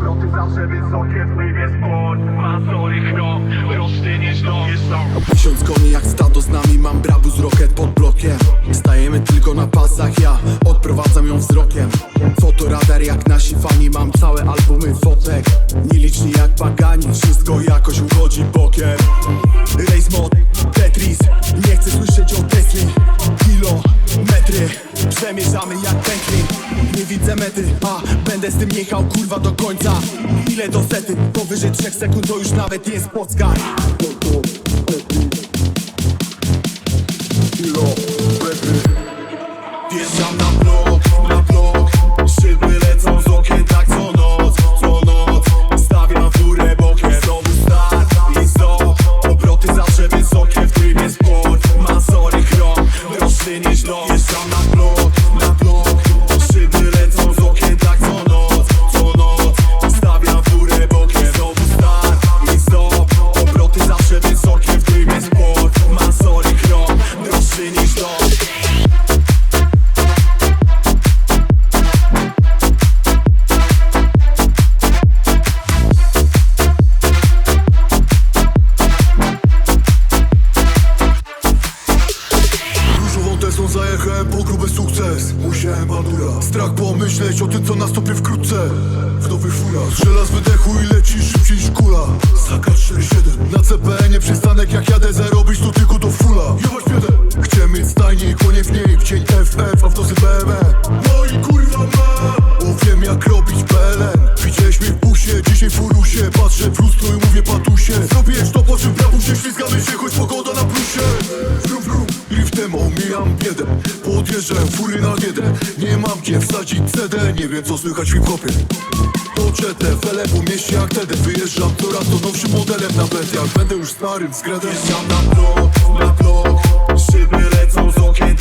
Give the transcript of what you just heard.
Obroty zawsze wysokie, w niebie sport Mazory chrop, roczny niż dom. Tysiąc koni jak stado z nami Mam brabus rocket pod blokiem. Stajemy tylko na pasach Ja odprowadzam ją wzrokiem. Fotoradar jak nasi fani Mam całe albumy fotek. Nieliczni jak pagani Wszystko jakoś uchodzi bokiem Przemierzamy jak Bentley Nie widzę mety, a będę z tym jechał kurwa do końca. Ile do sety? Powyżej 3 sekund to już nawet jest Polska Wjeżdżam na blok bo gruby sukces. Musiałem badura Strach pomyśleć o tym co nastąpi wkrótce. W nowych furach Żelaz wydechu i leci szybciej niż kula. Zakat 47 Na CPN-ie przystanek jak jadę 0 Patrzę w lustro i mówię patusie. Zrobisz to po czym prawu się ślizgamy się Choć pogoda na plusie. Wrum wrum Liftem omijam biedę. Podjeżdżam fury na biedę Nie mam gdzie wsadzić CD Nie wiem co słychać w hip-hopie. Toczę te fele po mieście jak tedy Wyjeżdżam coraz to nowszym modelem na Jak będę już starym skredem Wjeżdżam na blok, na blok. Szyby lecą z okien